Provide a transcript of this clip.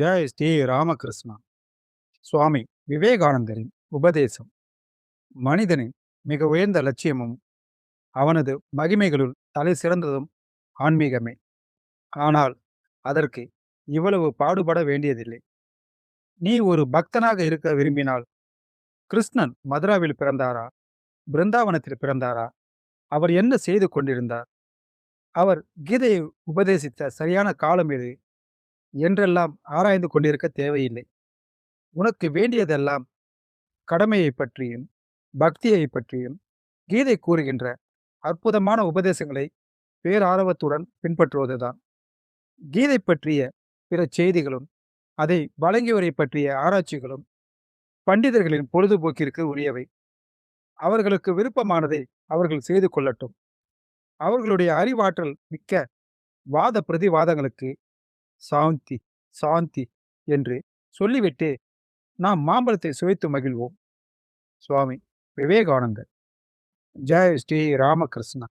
ஜெய் ஸ்ரீ ராமகிருஷ்ணா சுவாமி விவேகானந்தரின் உபதேசம். மனிதனின் மிக உயர்ந்த லட்சியமும் அவனது மகிமைகளுள் தலை சிறந்ததும் ஆன்மீகமே. ஆனால் அதற்கு இவ்வளவு பாடுபட வேண்டியதில்லை. நீ ஒரு பக்தனாக இருக்க விரும்பினால் கிருஷ்ணன் மதுராவில் பிறந்தாரா? பிருந்தாவனத்தில் பிறந்தாரா? அவர் என்ன செய்து கொண்டிருந்தார்? அவர் கீதையை உபதேசித்த சரியான காலம் எது? என்றெல்லாம் ஆராய்ந்து கொண்டிருக்க தேவையில்லை. உனக்கு வேண்டியதெல்லாம் கடமையை பற்றியும் பக்தியை பற்றியும் கீதை கூறுகின்ற அற்புதமான உபதேசங்களை பேரார்வத்துடன் பின்பற்றுவதுதான். கீதை பற்றிய பிற செய்திகளும் அதை வழங்கியவரை பற்றிய ஆராய்ச்சிகளும் பண்டிதர்களின் பொழுதுபோக்கிற்கு உரியவை. அவர்களுக்கு விருப்பமானதை அவர்கள் செய்து கொள்ளட்டும். அவர்களுடைய அறிவாற்றல் மிக்க வாத பிரதிவாதங்களுக்கு சாந்தி சாந்தி என்று சொல்லிவிட்டு நாம் மாம்பழத்தை சுவைத்து மகிழ்வோம். சுவாமி விவேகானந்தர். ஜெய் ஸ்ரீ ராமகிருஷ்ணா.